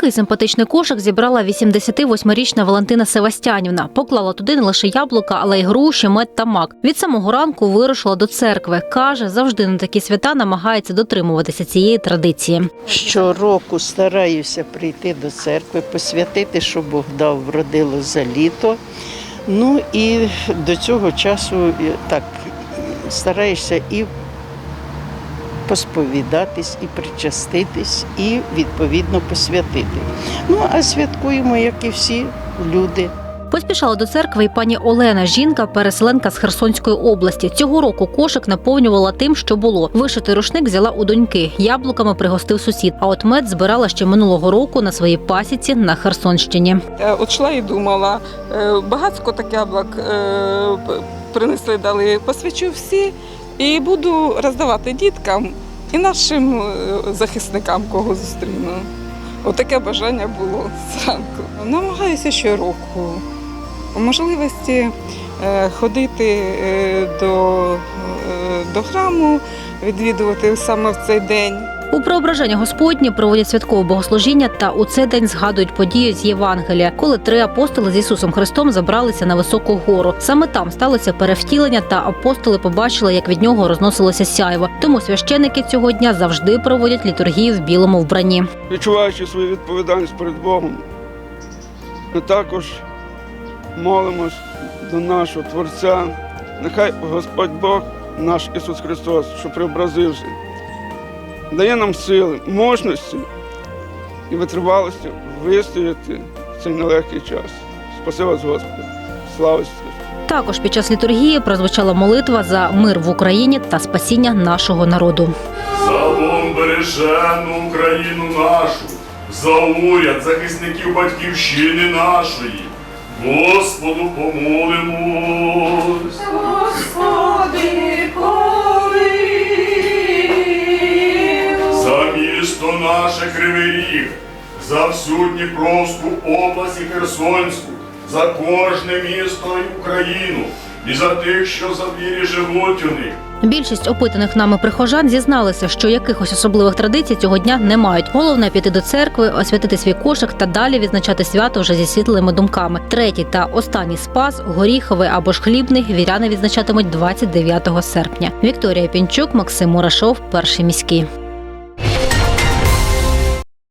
Такий симпатичний кошик зібрала 88-річна Валентина Севастянівна. Поклала туди не лише яблука, але й груші, мед та мак. Від самого ранку вирушила до церкви. Каже, завжди на такі свята намагається дотримуватися цієї традиції. Щороку стараюся прийти до церкви, посвятити, що Бог дав вродило за літо. Ну і до цього часу так стараєшся і посповідатись, і причаститись, і відповідно посвятити. Ну а святкуємо, як і всі люди. Поспішала до церкви і пані Олена, жінка, переселенка з Херсонської області. Цього року кошик наповнювала тим, що було. Вишитий рушник взяла у доньки, яблуками пригостив сусід. А от мед збирала ще минулого року на своїй пасіці на Херсонщині. Е, От йшла і думала, е, багатсько так яблук е, принесли, дали, посвячу всі і буду роздавати діткам і нашим е, захисникам, кого зустріну. Отаке бажання було зранку. Намагаюся щороку. У можливості е, ходити е, до, до храму, відвідувати саме в цей день. У Преображення Господнє проводять святкове богослужіння та у цей день згадують подію з Євангелія, коли три апостоли з Ісусом Христом забралися на високу гору. Саме там сталося перевтілення, та апостоли побачили, як від нього розносилося сяйво. Тому священники цього дня завжди проводять літургію в білому вбранні. відчуваючи свою відповідальність перед Богом, ми також молимось до нашого Творця. Нехай Господь Бог, наш Ісус Христос, що преобразився, дає нам сили, мощності і витривалості вистояти в цей нелегкий час. Спаси вас, Господи. Слава Ісусу! Також під час літургії прозвучала молитва за мир в Україні та спасіння нашого народу. За Богом бережену Україну нашу, за уряд захисників батьківщини нашої. Господу помолимось. Наше Кривий Ріг, за всю Дніпровську область і Херсонську, за кожне місто і Україну, і за тих, що за вірі живуть у них. Більшість опитаних нами прихожан зізналися, що якихось особливих традицій цього дня не мають. Головне піти до церкви, освятити свій кошик та далі відзначати свято вже зі світлими думками. Третій та останній спас горіховий або ж хлібний віряни відзначатимуть 29 серпня. Вікторія Пінчук, Максим Мурашов, перший міський.